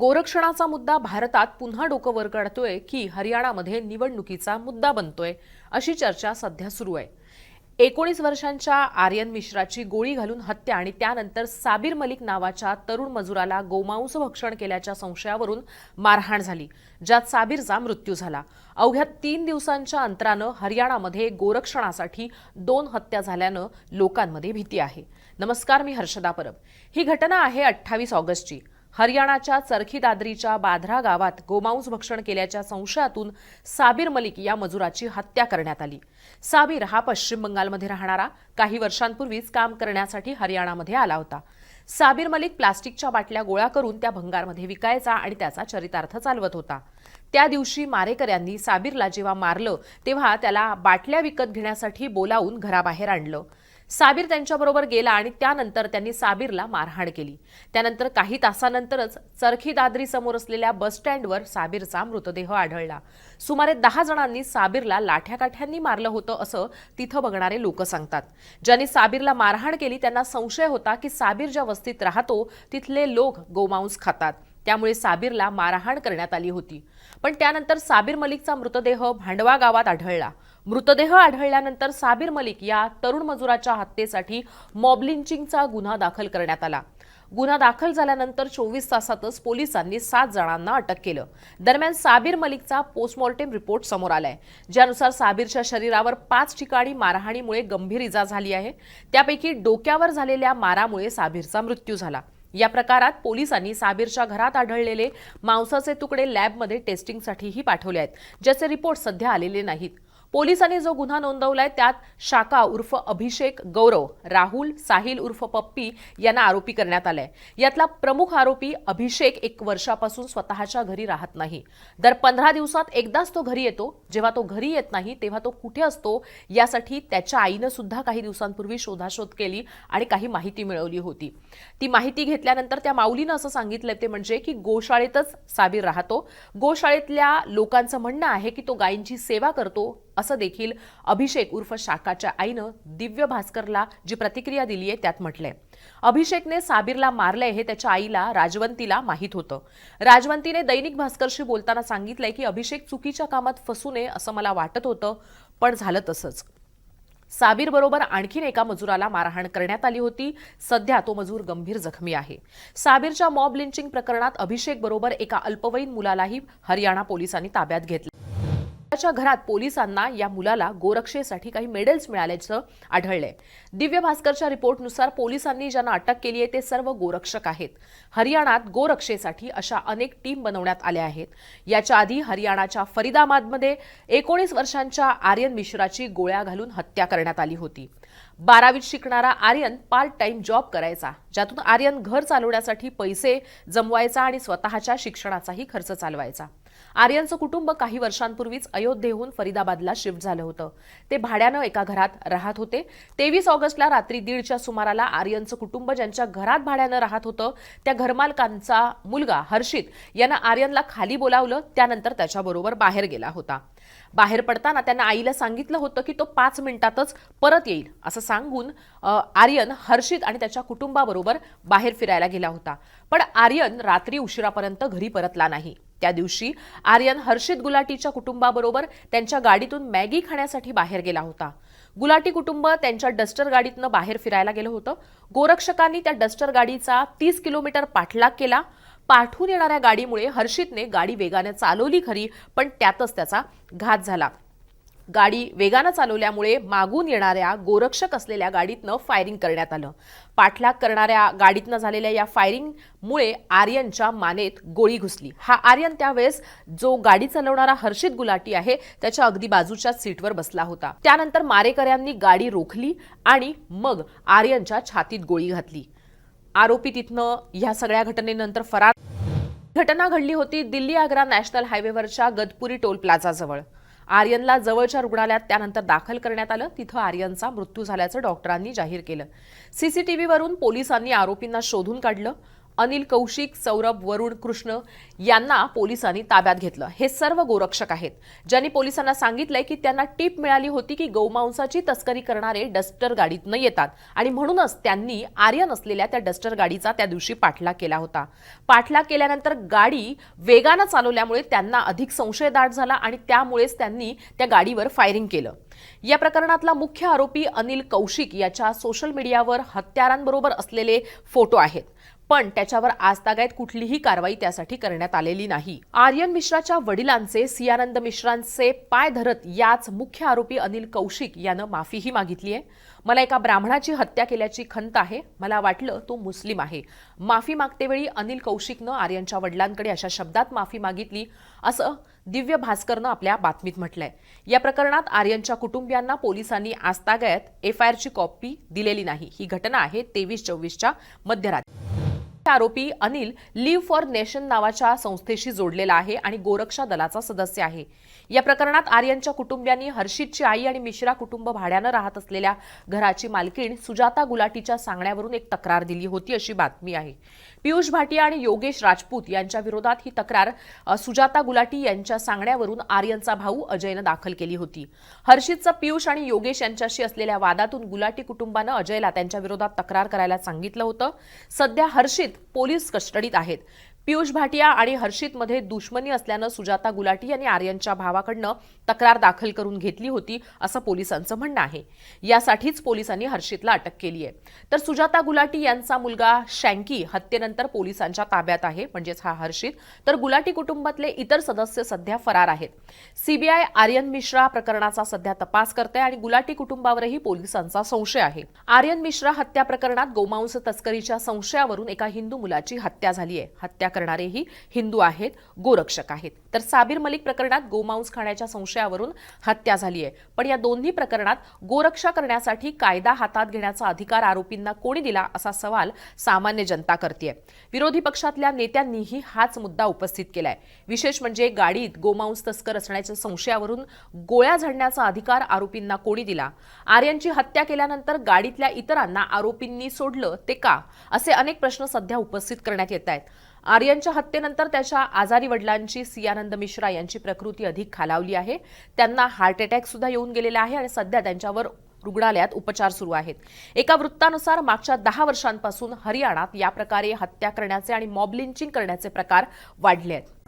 गोरक्षणाचा मुद्दा भारतात पुन्हा डोकं वर काढतोय की हरियाणामध्ये निवडणुकीचा मुद्दा बनतोय अशी चर्चा सध्या सुरू आहे. एकोणीस वर्षांच्या आर्यन मिश्राची गोळी घालून हत्या आणि त्यानंतर साबीर मलिक नावाच्या तरुण मजुराला गोमांस भक्षण केल्याच्या संशयावरून मारहाण झाली ज्यात साबीरचा मृत्यू झाला. अवघ्या तीन दिवसांच्या अंतरानं हरियाणामध्ये गोरक्षणासाठी दोन हत्या झाल्यानं लोकांमध्ये भीती आहे. नमस्कार मी हर्षदा परब. ही घटना आहे अठ्ठावीस ऑगस्टची. हरियाणाच्या चरखी दादरीच्या बाधरा गावात गोमांस भक्षण केल्याच्या संशयातून साबीर मलिक या मजुराची हत्या करण्यात आली. साबीर हा पश्चिम बंगालमध्ये राहणारा. काही वर्षांपूर्वीच काम करण्यासाठी हरियाणामध्ये आला होता. साबीर मलिक प्लास्टिकच्या बाटल्या गोळा करून त्या भंगारमध्ये विकायचा आणि त्याचा चरितार्थ चालवत होता. त्या दिवशी मारेकऱ्यांनी साबीरला जेव्हा मारलं तेव्हा त्याला बाटल्या विकत घेण्यासाठी बोलावून घराबाहेर आणलं. साबीर त्यांच्याबरोबर गेला आणि त्यानंतर त्यांनी साबीरला मारहाण केली. त्यानंतर काही तासानंतरच चरखी दादरी समोर असलेल्या बसस्टँडवर साबीरचा मृतदेह आढळला. सुमारे दहा जणांनी साबीरला लाठ्याकाठ्यांनी मारलं होतं असं तिथं बघणारे लोक सांगतात. ज्यांनी साबीरला मारहाण केली त्यांना संशय होता की साबीर ज्या वस्तीत राहतो तिथले लोक गोमांस खातात. त्यामुळे साबीरला मारहाण करण्यात आली होती. पण त्यानंतर साबीर मलिकचा मृतदेह भांडवा गावात आढळला. मृतदेह आढळल्यानंतर साबीर मलिक या तरुण मजुराच्या हत्येसाठी मॉब लिंचिंगचा गुन्हा दाखल करण्यात आला. गुन्हा दाखल झाल्यानंतर चोवीस तासातच पोलिसांनी सात जणांना अटक केलं. दरम्यान साबीर मलिकचा पोस्टमॉर्टेम रिपोर्ट समोर आलाय. ज्यानुसार साबीरच्या शरीरावर पाच ठिकाणी मारहाणीमुळे गंभीर इजा झाली आहे. त्यापैकी डोक्यावर झालेल्या मारामुळे साबीरचा मृत्यू झाला. या प्रकारात पोलिसांनी साबीरच्या घरात आढळलेले मांसाचे तुकडे लॅबमध्ये टेस्टिंगसाठीही पाठवले आहेत. ज्याचे रिपोर्ट सध्या आलेले नाहीत. पोलिसांनी जो गुन्हा नोंदवलाय त्यात शाका उर्फ अभिषेक गौरव राहुल साहिल उर्फ पप्पी यांना आरोपी करण्यात आलाय. यातला प्रमुख आरोपी अभिषेक एक वर्षापासून स्वतःच्या घरी राहत नाही. दर पंधरा दिवसात एकदाच तो घरी येतो. जेव्हा तो घरी येत नाही तेव्हा तो कुठे असतो यासाठी त्याच्या आईनं सुद्धा काही दिवसांपूर्वी शोधाशोध केली आणि काही माहिती मिळवली होती. ती माहिती घेतल्यानंतर त्या माऊलीनं असं सांगितलं ते म्हणजे की गोशाळेतच साबीर राहतो. गोशाळेतल्या लोकांचं म्हणणं आहे की तो गायींची सेवा करतो असं देखील अभिषेक उर्फ शाकाच्या आईनं दिव्य भास्करला जी प्रतिक्रिया दिली आहे त्यात म्हटलंय. अभिषेकने साबीरला मारलंय हे त्याच्या आईला राजवंतीला माहीत होतं. राजवंतीने दैनिक भास्करशी बोलताना सांगितलंय की अभिषेक चुकीच्या कामात फसू नये असं मला वाटत होतं पण झालं तसंच. साबीर बरोबर आणखीन एका मजुराला मारहाण करण्यात आली होती. सध्या तो मजूर गंभीर जखमी आहे. साबीरच्या मॉब लिंचिंग प्रकरणात अभिषेक बरोबर एका अल्पवयीन मुलालाही हरियाणा पोलिसांनी ताब्यात घेतलं. त्याच्या घरात पोलिसांना या मुलाला गोरक्षेसाठी काही मेडल्स मिळाल्याचं आढळलंय. दिव्य भास्करच्या रिपोर्टनुसार पोलिसांनी ज्यांना अटक केली आहे ते सर्व गोरक्षक आहेत. हरियाणात गोरक्षेसाठी अशा अनेक टीम बनवण्यात आल्या आहेत. याच्या आधी हरियाणाच्या फरीदाबादमध्ये एकोणीस वर्षांच्या आर्यन मिश्राची गोळ्या घालून हत्या करण्यात आली होती. बारावीत शिकणारा आर्यन पार्ट टाइम जॉब करायचा ज्यातून आर्यन घर चालवण्यासाठी पैसे जमवायचा आणि स्वतःच्या शिक्षणाचाही खर्च चालवायचा. आर्यनचं कुटुंब काही वर्षांपूर्वीच अयोध्येहून फरीदाबादला शिफ्ट झालं होतं. ते भाड्यानं एका घरात राहत होते. तेवीस ऑगस्टला रात्री दीडच्या सुमाराला आर्यनचं कुटुंब ज्यांच्या घरात भाड्यानं राहत होतं त्या घरमालकांचा मुलगा हर्षित यानं आर्यनला खाली बोलावलं त्यानंतर त्याच्याबरोबर बाहेर गेला होता. बाहेर पडताना त्यांना आईला सांगितलं होतं की तो पाच मिनिटातच परत येईल असं सांगून आर्यन हर्षित आणि त्याच्या कुटुंबाबरोबर बाहेर फिरायला गेला होता. पण आर्यन रात्री उशिरापर्यंत घरी परतला नाही. त्या दिवशी आर्यन हर्षित गुलाटीच्या कुटुंबाबरोबर त्यांच्या गाडीतून मॅगी खाण्यासाठी बाहेर गेला होता. गुलाटी कुटुंब त्यांच्या डस्टर गाडीतनं बाहेर फिरायला गेलं होतं. गोरक्षकांनी त्या डस्टर गाडीचा तीस किलोमीटर पाठलाग केला. पाठवून येणाऱ्या गाडीमुळे हर्षितने गाडी वेगाने चालवली खरी पण त्यातच त्याचा घात झाला. गाडी वेगानं चालवल्यामुळे मागून येणाऱ्या गोरक्षक असलेल्या गाडीतनं फायरिंग करण्यात आलं. पाठलाग करणाऱ्या गाडीतनं झालेल्या या फायरिंगमुळे आर्यनच्या मानेत गोळी घुसली. हा आर्यन त्यावेळेस जो गाडी चालवणारा हर्षित गुलाटी आहे त्याच्या अगदी बाजूच्या सीटवर बसला होता. त्यानंतर मारेकऱ्यांनी गाडी रोखली आणि मग आर्यनच्या छातीत गोळी घातली. आरोपी तिथनं ह्या सगळ्या घटनेनंतर फरार. घटना घडली होती दिल्ली आग्रा नॅशनल हायवेवरच्या गदपुरी टोल प्लाझाजवळ. आर्यनला जवळच्या रुग्णालयात त्यानंतर दाखल करण्यात आलं. तिथं आर्यनचा मृत्यू झाल्याचं डॉक्टरांनी जाहीर केलं. सीसीटीव्हीवरून पोलिसांनी आरोपींना शोधून काढलं. अनिल कौशिक सौरभ वरुण कृष्ण यांना पोलिसांनी ताब्यात घेतलं. हे सर्व गोरक्षक आहेत. ज्यांनी पोलिसांना सांगितलंय की त्यांना टीप मिळाली होती की गौमांसाची तस्करी करणारे डस्टर गाडीतनं येतात. आणि म्हणूनच त्यांनी आर्यन असलेल्या त्या डस्टर गाडीचा त्या दिवशी पाठलाग केला होता. पाठलाग केल्यानंतर गाडी वेगानं चालवल्यामुळे त्यांना अधिक संशयदाट झाला आणि त्यामुळेच त्यांनी त्या गाडीवर फायरिंग केलं. या प्रकरणातला मुख्य आरोपी अनिल कौशिक याच्या सोशल मीडियावर हत्यारांबरोबर असलेले फोटो आहेत. पण त्याच्यावर आजतागायत कुठलीही कारवाई त्यासाठी करण्यात आलेली नाही. आर्यन मिश्राच्या वडिलांचे सियानंद मिश्रांचे पाय धरत याच मुख्य आरोपी अनिल कौशिक यानं माफीही मागितली आहे मला एका ब्राह्मणाची हत्या केल्याची खंत आहे. मला वाटलं तो मुस्लिम आहे. माफी मागतेवेळी अनिल कौशिकनं आर्यनच्या वडिलांकडे अशा शब्दात माफी मागितली असं दिव्य भास्करनं आपल्या बातमीत म्हटलंय. या प्रकरणात आर्यनच्या कुटुंबियांना पोलिसांनी आजतागायत एफ आय आरची कॉपी दिलेली नाही. ही घटना आहे तेवीस चोवीसच्या मध्यरात्री. आरोपी अनिल लिव्ह फॉर नेशन नावाच्या संस्थेशी जोडलेला आहे आणि गोरक्षा दलाचा सदस्य आहे. या प्रकरणात आर्यनच्या कुटुंबियांनी हर्षितची आई आणि मिश्रा कुटुंब भाड्यानं राहत असलेल्या घराची मालकीण सुजाता गुलाटीच्या सांगण्यावरून एक तक्रार दिली होती अशी बातमी आहे. पियुष भाटिया आणि योगेश राजपूत यांच्या विरोधात ही तक्रार सुजाता गुलाटी यांच्या सांगण्यावरून आर्यनचा भाऊ अजयनं दाखल केली होती. हर्षितचा पियुष आणि योगेश यांच्याशी असलेल्या वादातून गुलाटी कुटुंबानं अजयला त्यांच्या विरोधात तक्रार करायला सांगितलं होतं. सध्या हर्षित पोलीस कस्टडीत आहेत. पियुष भाटिया आणि हर्षितमध्ये दुश्मनी असल्यानं सुजाता गुलाटी यांनी आर्यनच्या भावाकडनं तक्रार दाखल करून घेतली होती असं पोलिसांचं म्हणणं आहे. यासाठीच पोलिसांनी हर्षितला अटक केली आहे. तर सुजाता गुलाटी यांचा मुलगा शँकी हत्येनंतर पोलिसांच्या ताब्यात आहे म्हणजेच हा हर्षित. तर गुलाटी कुटुंबातले इतर सदस्य सध्या फरार आहेत. सीबीआय आर्यन मिश्रा प्रकरणाचा सध्या तपास करते आणि गुलाटी कुटुंबावरही पोलिसांचा संशय आहे. आर्यन मिश्रा हत्या प्रकरणात गोमांस तस्करीच्या संशयावरून एका हिंदू मुलाची हत्या झाली आहे. हत्या करणारेही हिंदू आहेत गोरक्षक आहेत. तर साबिर मलिक प्रकरणात गोमांस खाण्याच्या संशयावरून हत्या झाली आहे. पण या दोन्ही प्रकरणात गोरक्षा करण्यासाठी कायदा हातात घेण्याचा अधिकार आरोपींना कोणी दिला असा सवाल सामान्य जनता करते विरोधी पक्षातल्या नेत्यांनीही हाच मुद्दा उपस्थित केलाय. विशेष म्हणजे गाडीत गोमांस तस्कर असण्याच्या संशयावरून गोळ्या झाडण्याचा अधिकार आरोपींना कोणी दिला? आर्यांची हत्या केल्यानंतर गाडीतल्या इतरांना आरोपींनी सोडलं ते का? असे अनेक प्रश्न सध्या उपस्थित करण्यात येत आहेत. आर्यनच्या हत्येनंतर त्याच्या आजारी वडिलांची सियानंद मिश्रा यांची प्रकृती अधिक खालावली आहे. त्यांना हार्ट अटॅक सुद्धा येऊन गेलेला आहे आणि सध्या त्यांच्यावर रुग्णालयात उपचार सुरू आहेत. एका वृत्तानुसार मागच्या दहा वर्षांपासून हरियाणात या प्रकारे हत्या करण्याचे आणि मॉब लिंचिंग करण्याचे प्रकार वाढले आहेत.